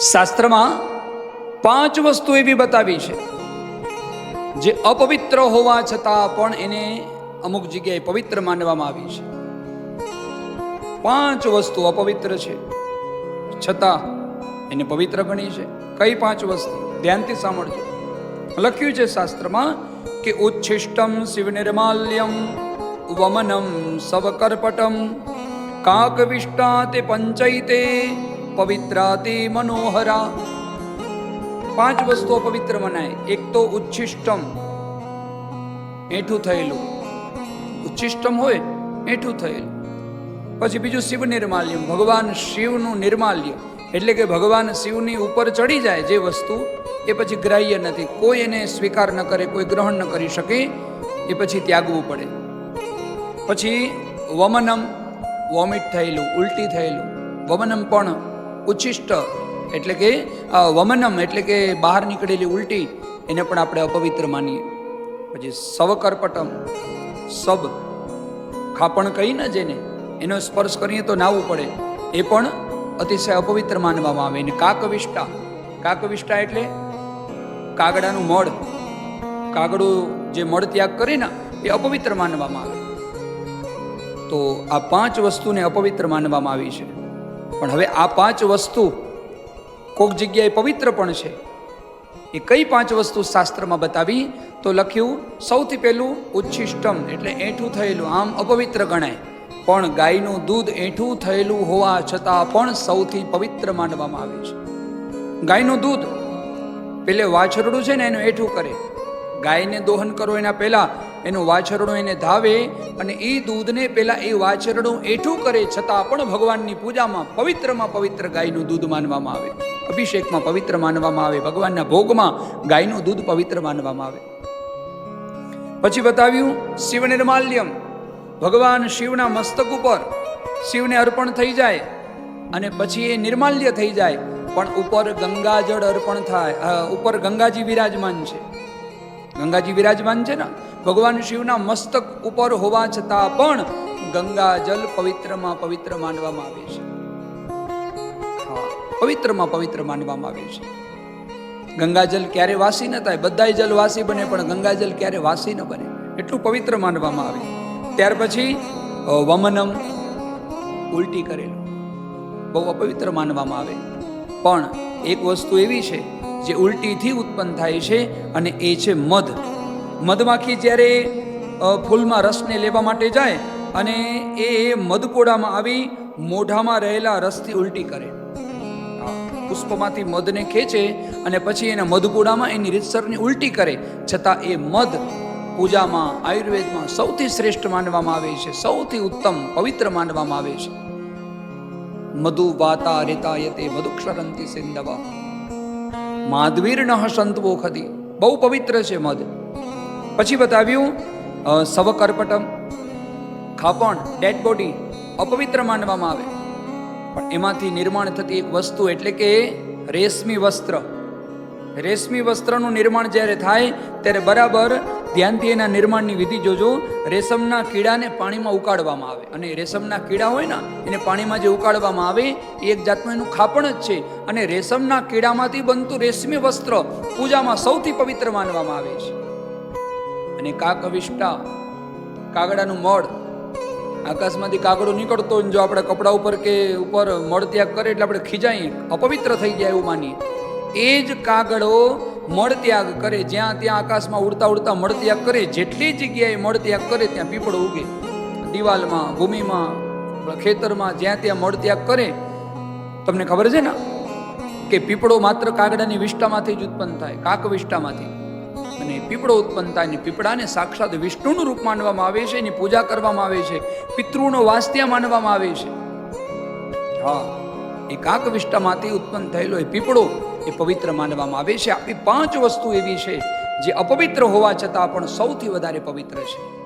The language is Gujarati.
શાસ્ત્રમાં પાંચ વસ્તુ એવી બતાવી છે. જે અપવિત્ર હોવા છતાં પણ એને અમુક જગ્યાએ પવિત્ર માનવામાં આવી છે. પાંચ વસ્તુ અપવિત્ર છે. છતાં એને પવિત્ર ગણી છે. કઈ પાંચ વસ્તુ? ધ્યાનથી સાંભળજો. લખ્યું છે શાસ્ત્રમાં કે ઉચ્છિષ્ટમ શિવ નિર્માલ્યમ વમનમ સવકર્પટમ કાકવિષ્ટા તે પંચૈતે પવિત્રા તે મનોહરા. પાંચ વસ્તુઓ પવિત્ર મનાય. એક તો ઉચ્છિષ્ટમ એઠું થયેલું. ઉચ્છિષ્ટમ હોય એઠું થયેલું. પછી બીજું શિવ નિર્માલ્યમ ભગવાન શિવનું નિર્માલ્ય. એટલે કે ભગવાન શિવની ઉપર ચડી જાય જે વસ્તુ, એ પછી ગ્રાહ્ય નથી. કોઈ એને સ્વીકાર ન કરે, કોઈ ગ્રહણ ન કરી શકે, એ પછી ત્યાગવું પડે. પછી વમનમ, વોમિટ થયેલું, ઉલટી થયેલું. વમનમ પણ ઉચ્છિષ્ટ એટલે કે વમનમ એટલે કે બહાર નીકળેલી ઉલટી, એને પણ આપણે અપવિત્ર માનીએ. પછી સવકર્પટમ, સબ, ખાપણ કહીને જેને, એનો સ્પર્શ કરીએ તો નાવું પડે. એ પણ અતિશય અપવિત્ર માનવામાં આવે. અને કાકવિષ્ટા કાકવિષ્ટા એટલે કાગડાનું મળ. કાગડું જે મળ ત્યાગ કરે ને, એ અપવિત્ર માનવામાં આવે. તો આ પાંચ વસ્તુને અપવિત્ર માનવામાં આવી છે. પણ હવે આ પાંચ વસ્તુ કોક જગ્યાએ પવિત્ર પણ છે. એ કઈ પાંચ વસ્તુ શાસ્ત્રમાં બતાવી? તો લખ્યું, સૌથી પહેલું ઉચ્છિષ્ટમ એટલે એઠું થયેલું, આમ અપવિત્ર ગણાય. પણ ગાયનું દૂધ એઠું થયેલું હોવા છતાં પણ સૌથી પવિત્ર માનવામાં આવે છે. ગાયનું દૂધ, પેલે વાછરડું છે ને એનું એઠું કરે. ગાયને દોહન કરો એના પહેલા એનું વાછરડું એને ધાવે અને એ દૂધને પહેલાં એ વાછરડું એઠું કરે છતાં પણ ભગવાનની પૂજામાં પવિત્રમાં પવિત્ર ગાયનું દૂધ માનવામાં આવે. અભિષેકમાં પવિત્ર માનવામાં આવે, ભગવાનના ભોગમાં ગાયનું દૂધ પવિત્ર માનવામાં આવે. પછી બતાવ્યું શિવ નિર્માલ્યમ ભગવાન શિવના મસ્તક ઉપર શિવને અર્પણ થઈ જાય અને પછી એ નિર્માલ્ય થઈ જાય, પણ ઉપર ગંગાજળ અર્પણ થાય ઉપર ગંગાજી વિરાજમાન છે. ગંગાજી વિરાજમાન છે ને? ભગવાન શિવના મસ્તક ઉપર હોવા છતાં પણ ગંગાજલ પવિત્રમાં પવિત્ર માનવામાં આવે છે. પવિત્રમાં પવિત્ર માનવામાં આવે છે. ગંગાજલ ક્યારે વાસી ન થાય, બધાય જલ વાસી બને, પણ ગંગાજલ ક્યારે વાસી ન બને, એટલું પવિત્ર માનવામાં આવે. ત્યાર પછી વમનમ ઉલટી કરેલું. બહુ અપવિત્ર માનવામાં આવે. પણ એક વસ્તુ એવી છે જે ઉલટીથી ઉત્પન્ન થાય છે અને એ છે મધ. મધમાખી જ્યારે ફૂલમાં રસને લેવા માટે જાય અને એ મધકોડામાં આવી મોઢામાં રહેલા રસથી ઉલટી કરે. પુષ્પમાંથી મધને ખેંચે અને પછી એના મધપુડામાં એની રીતસરની ઉલટી કરે, છતાં એ મધ પૂજામાં, આયુર્વેદમાં સૌથી શ્રેષ્ઠ માનવામાં આવે છે, સૌથી ઉત્તમ પવિત્ર માનવામાં આવે છે. મધુ વાતા રેતાયતે મધુક્ષરંતી સિંધવા. માધવીર ન સંતવો ખદી. બહુ પવિત્ર છે મધ. પછી બતાવ્યું સવકર્પટમ. ખાપણ ડેડ બોડી અપવિત્ર માનવામાં આવે. પણ એમાંથી નિર્માણ થતી એક વસ્તુ એટલે કે રેશમી વસ્ત્ર. રેશમી વસ્ત્રનું નિર્માણ જ્યારે થાય, ત્યારે બરાબર ધ્યાનથી એના નિર્માણની વિધિ જોજો. રેશમના કીડાને પાણીમાં ઉકાળવામાં આવે. અને રેશમના કીડા હોય ને, એને પાણીમાં જે ઉકાળવામાં આવે, એ એક જાતનું એનું ખાપણ જ છે. અને રેશમના કીડામાંથી બનતું રેશમી વસ્ત્ર પૂજામાં સૌથી પવિત્ર માનવામાં આવે છે. અને કાક અવિષ્ટા, કાગડાનું મળ, આકાશમાંથી કાગડો નીકળતો જો આપણે કપડા ઉપર કે ઉપર મળ ત્યાગ કરે એટલે આપણે ખીજાઈએ, અપવિત્ર થઈ જાય એવું માનીએ. એ જ કાગડો મળ ત્યાગ કરે, જ્યાં ત્યાં આકાશમાં ઉડતા ઉડતા મળત્યાગ કરે, જેટલી જગ્યાએ મળત્યાગ કરે, ત્યાં પીપળો ઉગે. દિવાલમાં, ભૂમિમાં ખેતરમાં જ્યાં ત્યાં મળત્યાગ કરે. તમને ખબર છે ને? કે પીપળો માત્ર કાગડાની વિષ્ટામાંથી જ ઉત્પન્ન થાય, કાક વિષ્ટામાંથી અને પીપળો ઉત્પન્ન થાય ને પીપળાને સાક્ષાત વિષ્ણુનું રૂપ માનવામાં આવે છે, એની પૂજા કરવામાં આવે છે, પિતૃનો વાસ ત્યાં માનવામાં આવે છે. હા. એ કાક વિષ્ટામાંથી ઉત્પન્ન થયેલો એ પીપળો એ પવિત્ર માનવામાં આવે છે. આવી પાંચ વસ્તુ એવી છે જે અપવિત્ર હોવા છતાં પણ સૌથી વધારે પવિત્ર છે.